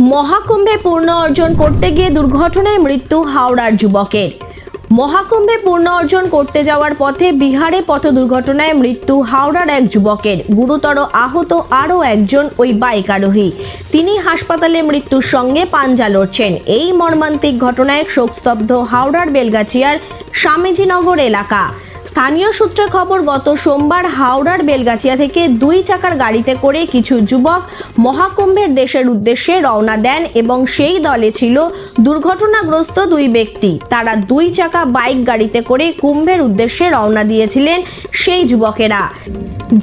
মহাকুম্ভে পূর্ণ অর্জন করতে গিয়ে দুর্ঘটনায় মৃত্যু হাওড়ার যুবকের মহাকুম্ভে পূর্ণ অর্জন করতে যাওয়ার পথে বিহারে পথ দুর্ঘটনায় মৃত্যু হাওড়ার এক যুবকের। গুরুতর আহত আরও একজন ওই বাইক আরোহী। তিনি হাসপাতালে মৃত্যুর সঙ্গে পাঞ্জা লড়ছেন। এই মর্মান্তিক ঘটনায় শোকস্তব্ধ হাওড়ার বেলগাছিয়ার স্বামীজিনগর এলাকা। স্থানীয় সূত্রে খবর, গত সোমবার হাওড়ার বেলগাছিয়া থেকে দুই চাকার গাড়িতে করে কিছু যুবক মহাকুম্ভের দেশের উদ্দেশ্যে রওনা দেন এবং সেই দলে ছিল দুর্ঘটনাগ্রস্ত দুই ব্যক্তি। তারা দুই চাকা বাইক গাড়িতে করে কুম্ভের উদ্দেশ্যে রওনা দিয়েছিলেন সেই যুবকেরা।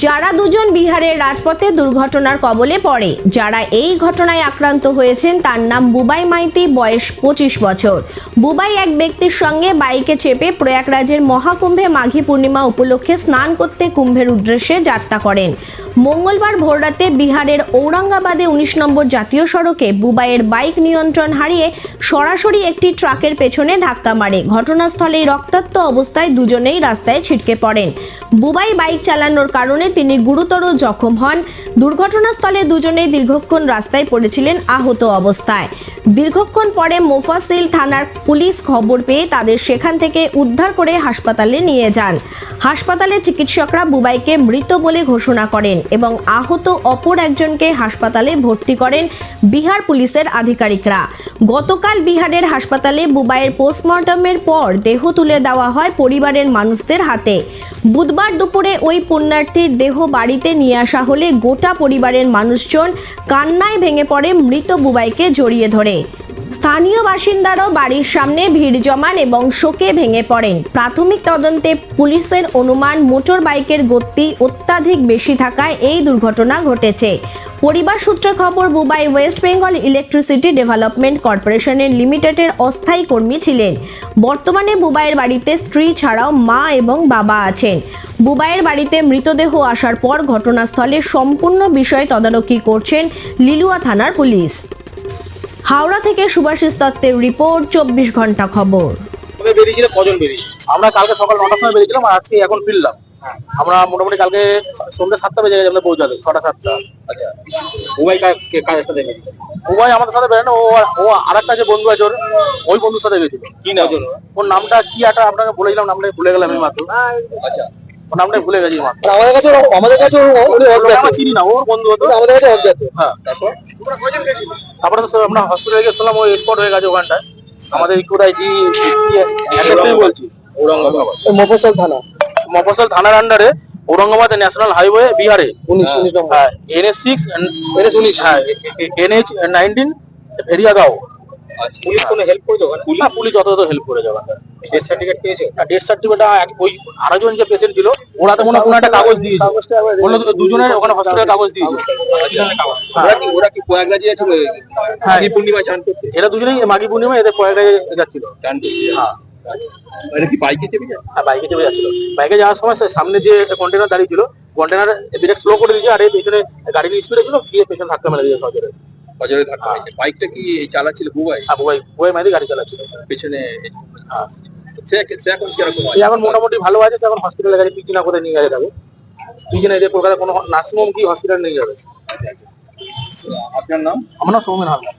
যারা দুজন বিহারের রাজপথে দুর্ঘটনার কবলে পড়ে, যারা এই ঘটনায় আক্রান্ত হয়েছেন, তার নাম বুবাই মাইতি, বয়স পঁচিশ বছর। বুবাই এক ব্যক্তির সঙ্গে বাইকে চেপে প্রয়াগরাজের মহাকুম্ভে মাঘী পূর্ণিমা উপলক্ষে স্নান করতে কুম্ভের উদ্দেশ্যে যাত্রা করেন। মঙ্গলবার ভোররাতে বিহারের ঔরঙ্গাবাদে উনিশ নম্বর জাতীয় সড়কে বুবাইয়ের বাইক নিয়ন্ত্রণ হারিয়ে সরাসরি একটি ট্রাকের পেছনে ধাক্কা মারে। ঘটনাস্থলেই রক্তাক্ত অবস্থায় দুজনেই রাস্তায় ছিটকে পড়েন। বুবাই বাইক চালানোর কারণে তিনি গুরুতর জখম হন। দুর্ঘটনাস্থলে দুজনেই দীর্ঘক্ষণ রাস্তায় পড়েছিলেন আহত অবস্থায়। দীর্ঘক্ষণ পরে মোফাসিল থানার পুলিশ খবর পেয়ে তাদের সেখান থেকে উদ্ধার করে হাসপাতালে নিয়ে যান। হাসপাতালে চিকিৎসকরা বুবাইকে মৃত বলে ঘোষণা করেন। এবং আহত অপর একজনকে হাসপাতালে ভর্তি করেন বিহার পুলিশের আধিকারিকরা। গতকাল বিহারের হাসপাতালে বুবাইয়ের পোস্টমর্টমের পর দেহ তুলে দেওয়া হয় পরিবারের মানুষদের হাতে। বুধবার দুপুরে ওই পুণ্যার্থীর দেহ বাড়িতে নিয়ে আসা হলে গোটা পরিবারের মানুষজন কান্নায় ভেঙে পড়ে মৃত বুবাইকে জড়িয়ে ধরে। স্থানীয় বাসিন্দারাও বাড়ির সামনে ভিড় জমান এবং শোকে ভেঙে পড়েন। প্রাথমিক তদন্তে পুলিশের অনুমান, মোটর বাইকের গতি অত্যাধিক বেশি থাকায় এই দুর্ঘটনা ঘটেছে। পরিবার সূত্রে খবর, Bubai West Bengal electricity development কর্পোরেশনের লিমিটেডের অস্থায়ী কর্মী ছিলেন। বর্তমানে বুবাইয়ের বাড়িতে স্ত্রী ছাড়াও মা এবং বাবা আছেন। বুবাইয়ের বাড়িতে মৃতদেহ আসার পর ঘটনাস্থলে সম্পূর্ণ বিষয় তদারকি করছেন লিলুয়া থানার পুলিশ। হাওড়া থেকে সুভাষিস দত্তের রিপোর্ট চব্বিশ ঘণ্টা খবর। কবে বেরিয়েছিল কজন বেরিয়েছিল? আমরা কালকে সকাল নটার সময় বেরিয়েছিলাম আর আজকে এখন ফিরলাম। আমরা মোটামুটি কালকে সন্ধ্যে সাতটা বেজে গেছে আমরা পৌঁছাতে ছটা সাতটা। আচ্ছা উবাই কাজের সাথে গেছিল উবাই আমাদের সাথে বেরোনো ও ও আর একটা যে বন্ধু আছে ওর ওই বন্ধুর সাথে গেছিল। কি না ওর নামটা কি একটা আপনাকে বলেছিলাম নামটা ভুলে গেলাম আমি মাত্র। আচ্ছা। নামটা ভুলে গেছি আমাদের কাছে আমাদের কাছে ওরা- উনি ওকে অজ্ঞাত। আমরা চিনি না ওর বন্ধু হতো আমাদের কাছে অজ্ঞাত হ্যাঁ। তারপরে তো আমরা হসপিটালে গেছিলাম ওই স্পট হয়ে গেছে ওখানটায়। আমাদের কোথায় জি বলছি। ঔরঙ্গাবাদ এই থানা। মফসল থানার আন্ডারে ঔরঙ্গাবাদ ন্যাশনাল হাইওয়ে বিহারে। উনিশ উনিশ নম্বর। হ্যাঁ এনএস সিক্স এনএস উনিশ। হ্যাঁ এনএইচ নাইনটিন ভেরিয়াগাঁও পুলিশ কোনো হেল্প করেছে না পুলিশ যথাযথ হেল্প করে যাবে ডেথ সার্টিফিকেট পেয়েছে? ডেথ সার্টিফিকেট ওই আরেকজন যে পেশেন্ট ছিল ওরা তো মনে হয় কোনো একটা কাগজ দিয়েছে। বলল দুজনের ওখানে হসপিটালে কাগজ দিয়েছে। ওরা কি ওরা কি প্রয়াগরাজে যাচ্ছিল হ্যাঁ। পূর্ণিমা চান করতে এরা দুজনেই মাঘী পূর্ণিমা এদের কয়েকটা যাচ্ছিল। চান করতে হ্যাঁ। এটা কি বাইকে চেপে যায়? আর বাইকে চেপে যাচ্ছিল। বাইকে যাওয়ার সময় সামনে যে কন্টেনার দাঁড়িয়ে ছিল কন্টেনার ব্রেক স্লো করে দিয়েছে আর এই পেছনে গাড়ি নিয়ে স্পিডে ছিল গিয়ে পেছনে ধাক্কা মেরে দিয়েছে সজরে। বাজারে ধাক্কা হয়েছে বাইকটা কি এই চালাচ্ছিল বুবাই? হ্যাঁ বুবাই। বুবাই মারি গাড়ি চালাচ্ছিল। পেছনে হ্যাঁ। সে সে এখন কীরকম সে এখন মোটামুটি ভালো আছে সে এখন হসপিটালে গেছে পিচিনা কোথায় নিয়ে গেছে তাকে পিছনে যে কলকাতা কোনো নার্সিং হোম কি হসপিটাল নিয়ে যাবে? আপনার নাম? আমার নাম সৌমেন হালদার।